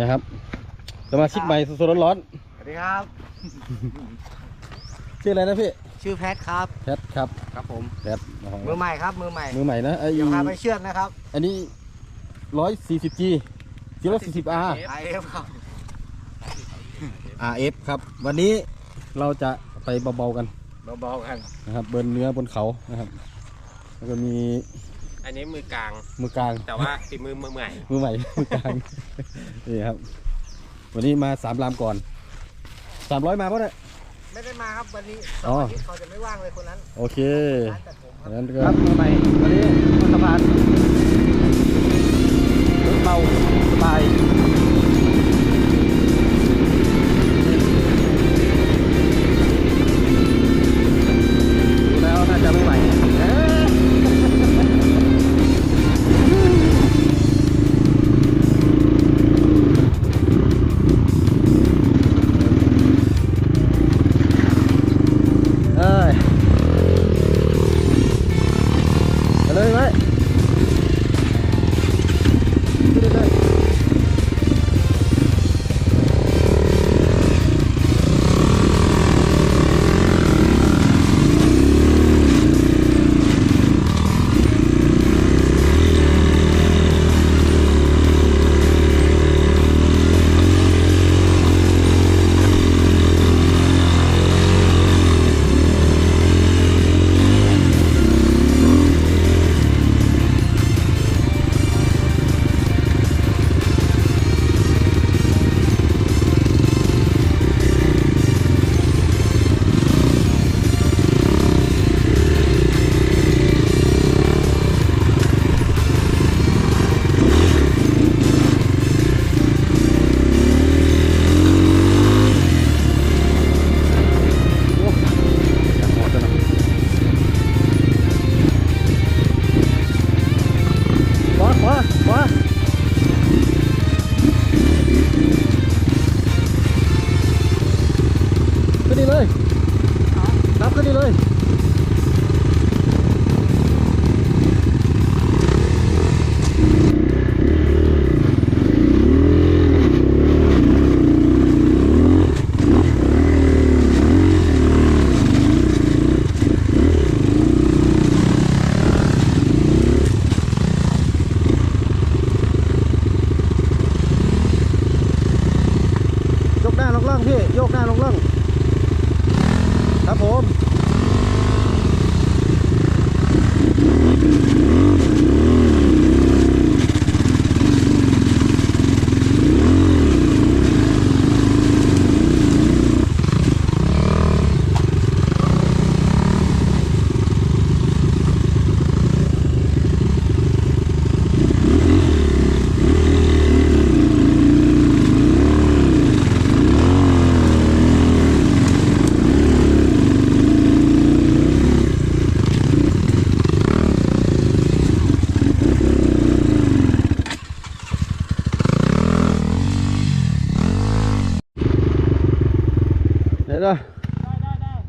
นะครับสมาชิกใหม่สดๆร้อนสวัสดีครับ ๆชื่ออะไรนะพี่ชื่อแพทครับ แพทครับครับผม แพทอ๋อมือใหม่ครับ มือใหม่ มือใหม่นะไอ้เดี๋ยวพาไปเชือดนะครับอันนี้ร้อยสี่สิบ G สี่ร้อยสี่สิบ R ไอเอฟครับ RF ครับ วันนี้เราจะไปเบาๆกัน เบาๆกันนะครับเบิร์นเนื้อบนเขานะครับ แล้วก็มี อันนี้มือกลาง มือกลาง แต่ว่าฝีมือมือใหม่ มือใหม่ มือกลาง นี่ครับ วันนี้มาสามลำก่อนสามร้อยมาปะเนี่ยไม่ได้มาครับวันนี้สอ๋อองอาทิตย์เขาจะไม่ว่างเลยคนนั้น โอเคร้านตัดผมครับงั้นก็ครับมือใหม่วันนี้บนสะพานรถเบาสบาย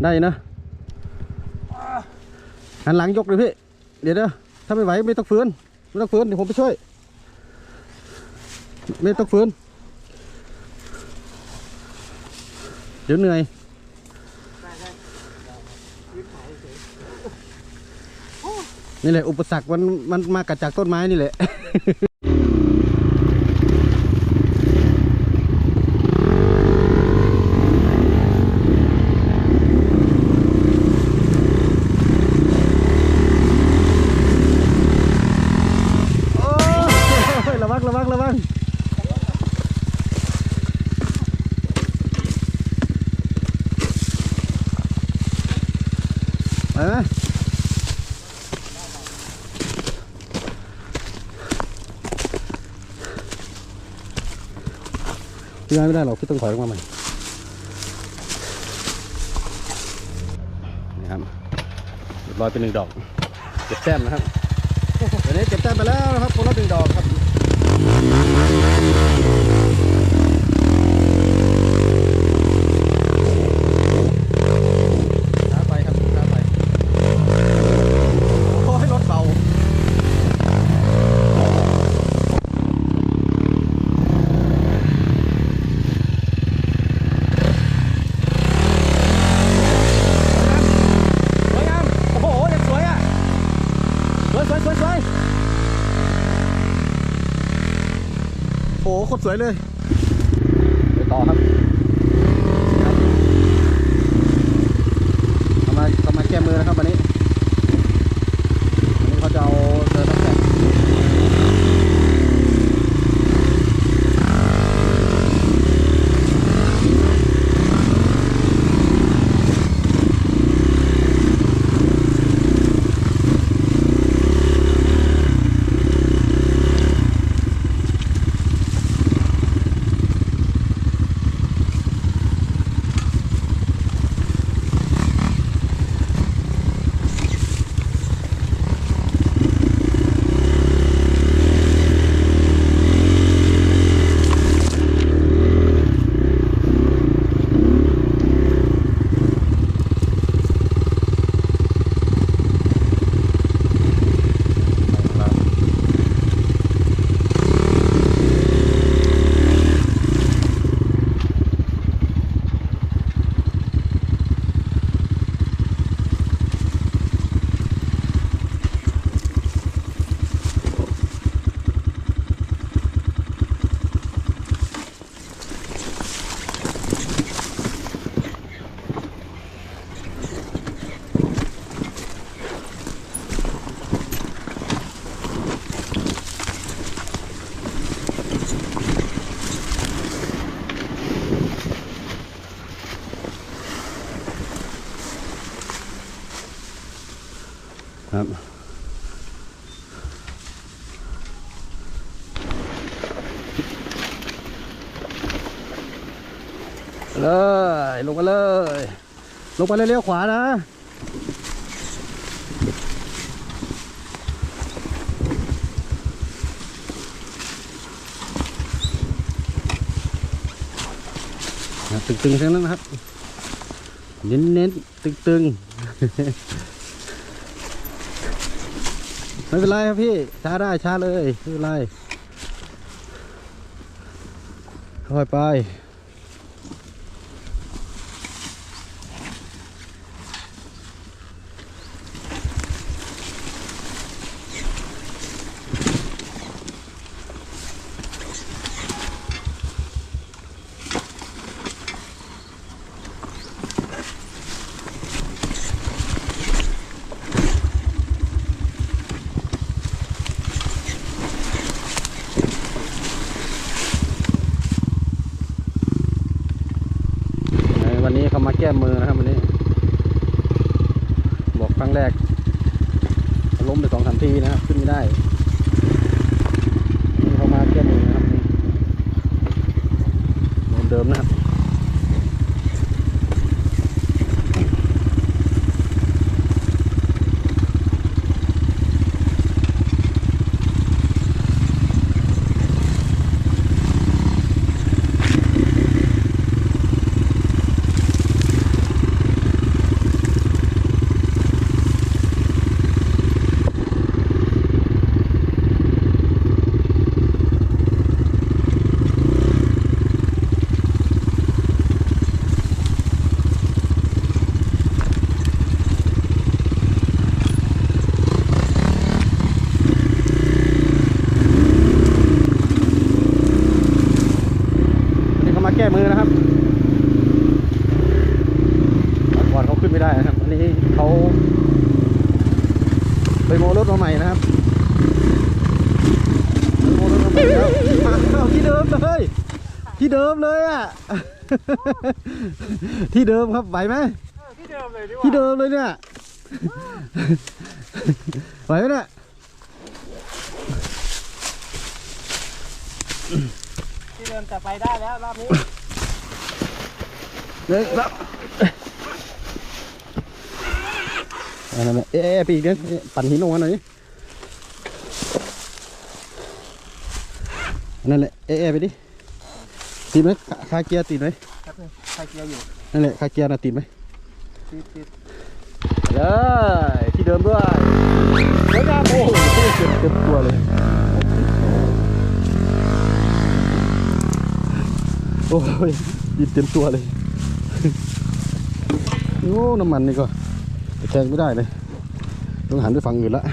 ได้นะหันหลังยกเลยพี่ เดี๋ยวนะถ้าไม่ไหวไม่ต้องฟื้นไม่ต้องฟื้นเดี๋ยวผมไปช่วย ไม่ต้องฟื้น เดี๋ยวเหนื่อยนี่แหละอุปสรรคมันมันมากัดจากต้นไม้นี่แหละ โอ้ยระวั งระวังระวังไปไหมพี่ไม่ได้หรอกพี่ต้องถอยลงมาใหม่นี่ครับเรียบร้อยเป็นหนึ่งดอก เก็บแต้มนะครับตอนนี้เก็บแต้มไปแล้วนะครับคนละหนึ่งดอกครับ วยสวยสวยโอ้โหโคตรสวยเลยไปต่อครับทำมาทำมาแก้มือนะครับวันนี้ เลย ลงมาเลย ลงไปเลยเลี้ยวขวานะ ตึงๆทั้งนั้นครับ เน้นๆ ตึงๆไม่เป็นไรครับพี่ช้าได้ช้าเลยไม่เป็นไรค่อยไป แก้มือนะครับวันนี้ บอกครั้งแรกล้มไปสองสามทีนะครับขึ้นไม่ได้นี่เขามาแก้มือนะครับนี่เดิมๆนะครับ วันนี้เขามาแก้มือนะครับเมื่อก่อนเขาขึ้นไม่ได้นะครับ วันนี้เขาไป โมรถมาใหม่นะครับไปโมรถมาใหม่แล้วอ้าวที่เดิมเลย ที่เดิมเลยอะ ที่เดิมครับไหวไหมที่เดิมเลยดีกว่าที่เดิมเลยเนี่ยไหวไหมเนี่ยที่เดิมแต่ไปได้แล้วรอบนี้เด็กครับ อันนั้นน่ะเอ๊ะเอ๊ะไปอีกนิดเอ๊ะปั่นหินลงมาหน่อยดิอันนั่นแหละเอ๊ะเอ๊ะไปดิติดไหมคาคาเกียร์ติดไหมครับนึงใครเกียร์อยู่นั่นแหละคาเกียร์น่ะติดไหมติดติดเลยที่เดิมด้วยเฮ้ยครับโอ้โหเต็มเต็มตัวเลยโอ้ยดินเต็มตัวเลยโอ้น้ำมันนี่ก็ แะแงไม่ได้เลย ต้องหันไปฟังอื่นละ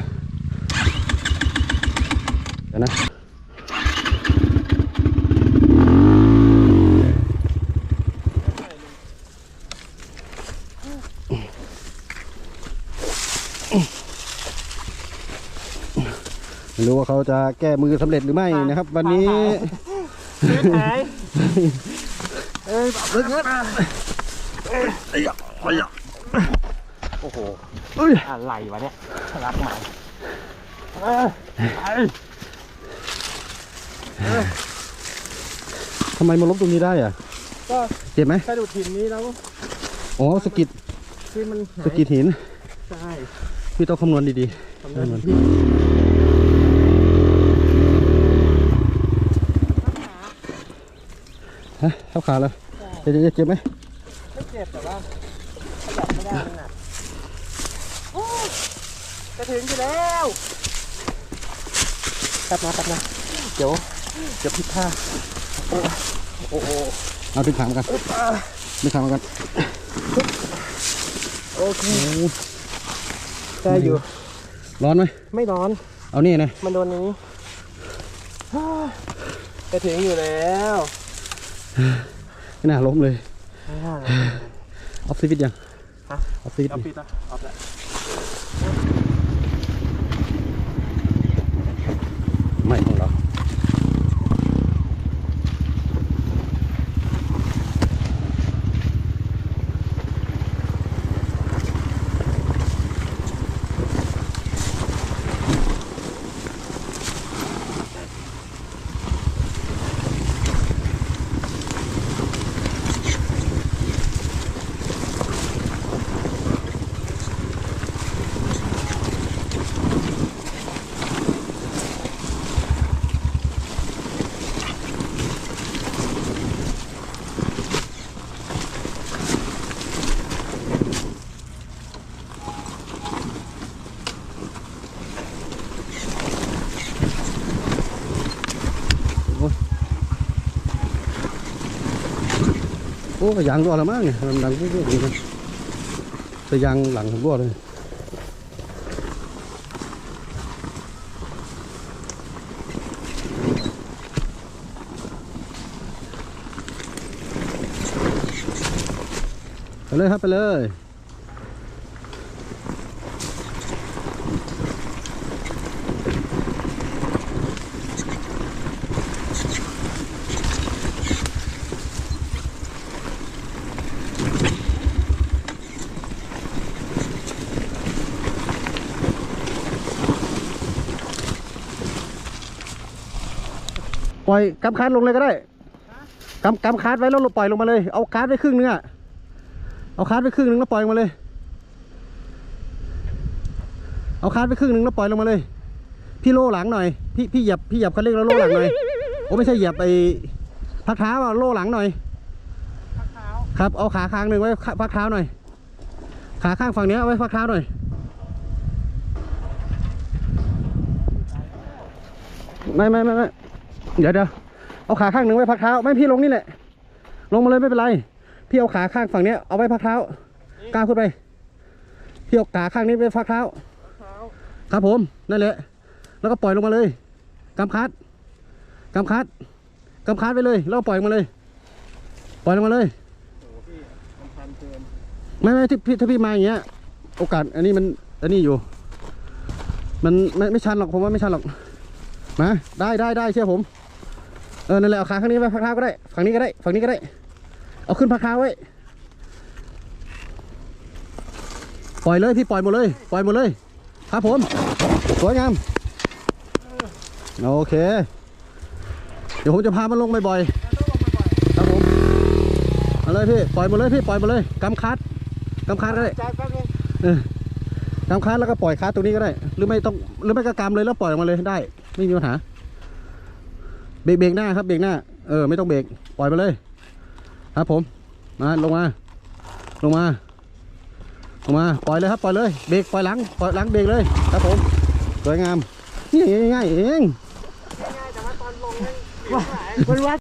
เดี๋ยวนะไม่รู้ว่าเขาจะแก้มือสำเร็จหรือไม่นะครับ วันนี้หายเอ้ยเลิลิกเอ้ยไอ้ยะไอ้ยะ รวะเนี่ยรักใหม่ทำไมมาล้มตรงนี้ได้อะก็เจ็บไหมสะดุดหินนี้แล้วอ๋อสะกิดที่มันหายสะกิดหินใช่พี่ต้องคำนวณดีทำได้ๆฮะเข้าขาแล้วเจ็บเจ็บเจ็บไหมไม่เจ็บแต่ว่าขยับไม่ได้มันหนักโอ้ยจะ ถึงอยู่แล้วกลับมากลับมาเดี๋ยวเดี๋ยวผิดท่าโอ้โอ้โอ้เอาดึงขามากันดึงขามากันโอเคได้อยู่ ร้อนไหมไม่ร้อน เอานี่นะมันโดนอย่างนี้ฮ่าจะถึงอยู่แล้วไม่น่าล้มเลยไม่น่าเลยออฟซิฟิตยังฮะออฟซิฟิตเอาปิดอะเอาละไม่ของเรา อ้ยางรั่วแล้วมั้งเนี่ยมันดังปุ๊บๆอย่างนี้แต่ยางหลังผมรั่วเลยไปเลยครับไปเลย ปล่อยกำคาดลงเลยก็ได้กำกำคาดไว้แล้วปล่อยลงมาเลย เอาคาดไว้ครึ่งนึงอะเอาคาดไว้ครึ่งนึงแล้วปล่อยลงมาเลย เอาคาดไว้ครึ่งนึงแล้วปล่อยลงมาเลย พี่โล่หลังหน่อย พี่พี่เหยียบพี่เหยียบคันเร่งแล้วโล่หลังหน่อยโอ้ไม่ใช่เหยียบไอ้พักเท้าอะโล่หลังหน่อยพักเท้าครับเอาขาข้างหนึ่งไว้พักเท้าหน่อย ขาข้างฝั่งนี้เอาไว้พักเท้าหน่อยไม่ไม่ไม่ไม่ เดี๋ยวเดี๋ยวเอาขาข้างหนึ่งไว้พักเท้า ไม่พี่ลงนี่แหละ ลงมาเลยไม่เป็นไร พี่เอาขาข้างฝั่งเนี้ยเอาไว้พักเท้าก้าวขึ้นไป พี่เอาขาข้างนี้ไว้พักเท้า ครับผม นั่นแหละ แล้วก็ปล่อยลงมาเลยกำคัดกำคัดกำคัดไปเลย แล้วปล่อยลงมาเลย ปล่อยลงมาเลยไม่ไม่ที่พี่ถ้าพี่มาอย่างเงี้ย โอกาสอันนี้มันอันนี้อยู่ มันไม่ไม่ชันหรอกผมว่าไม่ชันหรอกมาได้ได้ได้เชื่อผม เออนั่นแหละเอาขาข้างนี้ไว้พักเท้าก็ได้ฝั่งนี้ก็ได้ฝั่งนี้ก็ได้ เอาขึ้นพักเท้าไว้ปล่อยเลยพี่ปล่อยหมดเลย ปล่อยหมดเลย ครับผมสวยงามโอเค เดี๋ยวผมจะพามันลงบ่อยๆครับผมเอาเลยพี่ปล่อยหมดเลยพี่ปล่อยหมดเลยกำคัดกำคัดก็ได้กำคัดแล้วก็ปล่อยคัดตรงนี้ก็ได้ หรือไม่ต้องหรือไม่ก็กำเลยแล้วปล่อยออกมาเลยได้ ไม่มีปัญหา เบรกเบรกหน้าครับเบรกหน้า เออไม่ต้องเบรกปล่อยไปเลย ครับผมมาลงมา ลงมา ลงมาปล่อยเลยครับปล่อยเลยเบรกปล่อยหลังปล่อยหลังเบรกเลยครับผมสวยงามนี่ง่ายเองง่ายแต่ว่าตอนลงม่งผิวหายมันวัด